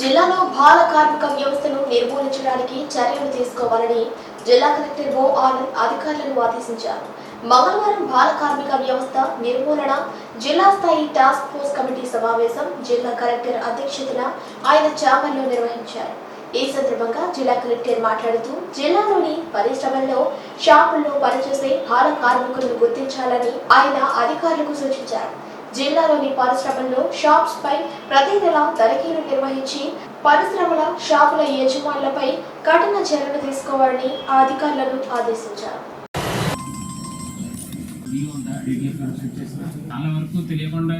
జిల్లాలో బాల కార్మిక వ్యవస్థను నిర్మూలించడానికి చర్యలు తీసుకోవాలని జిల్లా కలెక్టర్ ఓ ఆనంద్ అధికారులను ఆదేశించారు. మంగళవారం బాల కార్మిక వ్యవస్థ నిర్మూలన జిల్లా స్థాయి టాస్క్ ఫోర్స్ కమిటీ సమావేశం జిల్లా కలెక్టర్ అధ్యక్షతన ఆయన చామల్లో నిర్వహించారు. ఈ సందర్భంగా జిల్లా కలెక్టర్ మాట్లాడుతూ జిల్లాలోని పరిశ్రమల్లో షాపుల్లో పనిచేసే బాల కార్మికులను గుర్తించాలని ఆయన అధికారులకు సూచించారు. జిల్లాలోని పరిశ్రమల్లో షాప్స్ పై ప్రతి నెల తనిఖీలు నిర్వహించి పరిశ్రమల షాపుల యజమానులపై కఠిన చర్యలు తీసుకోవాలని అధికారులను ఆదేశించారు చాలా వరకు తెలియకుండా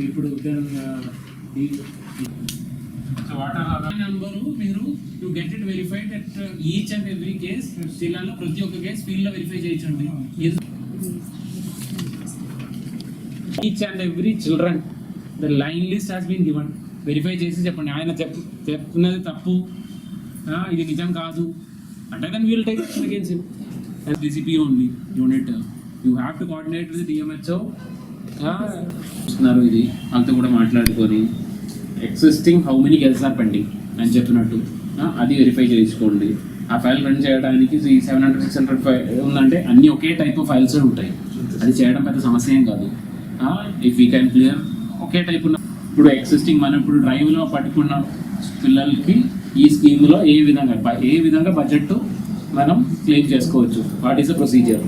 ఇప్పుడు వాటర్ వాట్ నెంబరు మీరు you get it verified at each and every case జిల్లాలో ప్రతి ఒక్క కేస్ ఫీల్డ్లో వెరిఫై చేయించండి each and every children the line list has been given verify చేసి చెప్పండి. ఆయన చెప్పు చెప్తున్నది తప్పు. ఇది నిజం కాదు. అంటే then we'll take against DCP only unit you have to coordinate with DMHO చూస్తున్నారు ఇది. వాళ్ళతో కూడా మాట్లాడుకొని. Existing how many girls are pending అని చెప్పినట్టు. అది వెరిఫై చేయించుకోండి. ఆ ఫైల్ రన్ చేయడానికి seven hundred six hundred five ఉందంటే అన్ని ఒకే టైప్ ఆఫ్ ఫైల్స్ ఉంటాయి. అది చేయడం పెద్ద సమస్య ఏం కాదు. ఇఫ్ యూ క్యాన్ క్లియర్ ఒకే టైప్ ఉన్న ఇప్పుడు ఎగ్జిస్టింగ్ మనం ఇప్పుడు డ్రైవ్లో పట్టుకున్న పిల్లలకి ఈ స్కీమ్లో ఏ విధంగా ఏ విధంగా బడ్జెట్ మనం క్లెయిమ్ చేసుకోవచ్చు? వాట్ ఈస్ ద ప్రొసీజర్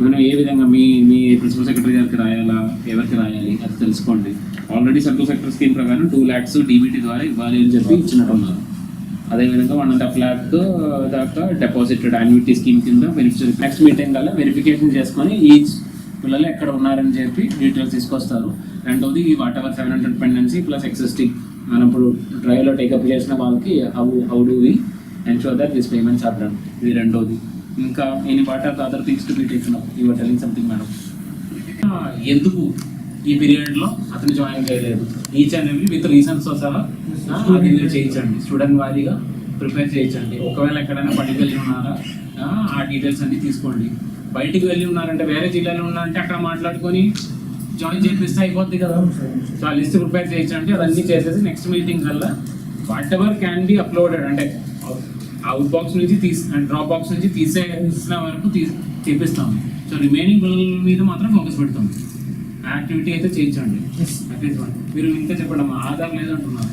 మనం ఏ విధంగా మీ మీ ప్రిన్సిపల్ సెక్రటరీ గారికి రాయాలా ఎవరికి రాయాలి అది తెలుసుకోండి. ఆల్రెడీ సెంట్రల్ సెక్టర్ స్కీమ్ ప్రకారం టూ ల్యాక్స్ డీబీటీ ద్వారా ఇవ్వాలి అని చెప్పి ఇచ్చినట్టున్నారు. అదేవిధంగా వన్ అండ్ హాఫ్ ల్యాక్ దాకా డిపాజిటెడ్ యాన్యుటీ స్కీమ్ కింద వెరిఫికేషన్ నెక్స్ట్ మీటింగ్ కల్లా వెరిఫికేషన్ చేసుకొని ఈ పిల్లలు ఎక్కడ ఉన్నారని చెప్పి డీటెయిల్స్ తీసుకొస్తారు. రెండోది ఈ whatever seven hundred pendency plus existing మనం ఇప్పుడు డ్రైవర్లో టేకప్ చేసిన వాళ్ళకి how how do we ensure that this payments are done ఇది రెండోది. ఇంకా any what are other things to be taken up your telling something madam ఎందుకు ఈ పీరియడ్లో అతను జాయిన్ చేయలేదు? Each and every with reasons సహా అది చేయించండి. స్టూడెంట్ వారీగా ప్రిపేర్ చేయించండి. ఒకవేళ ఎక్కడైనా బయటికి వెళ్ళి ఉన్నారా? ఆ, ఆ డీటెయిల్స్ అన్ని తీసుకోండి. బయటికి వెళ్ళి ఉన్నారంటే వేరే జిల్లాలో ఉన్నారంటే అక్కడ మాట్లాడుకొని జాయిన్ చేపిస్తే అయిపోద్ది కదా. సో ఆ లిస్ట్ ప్రిపేర్ చేయించండి. అదన్నీ చేసేసి నెక్స్ట్ మీటింగ్ కల్లా whatever can be uploaded అంటే అవుట్ బాక్స్ నుంచి తీసి డ్రాప్ బాక్స్ నుంచి తీసేసిన వరకు తీ చేపిస్తాం. సో రిమైనింగ్ పిల్లల మీద మాత్రం ఫోకస్ పెడతాం. యాక్టివిటీ అయితే చేయించండి. మీరు ఇంకా చెప్పండి ఆధార్ లేదంటున్నారు.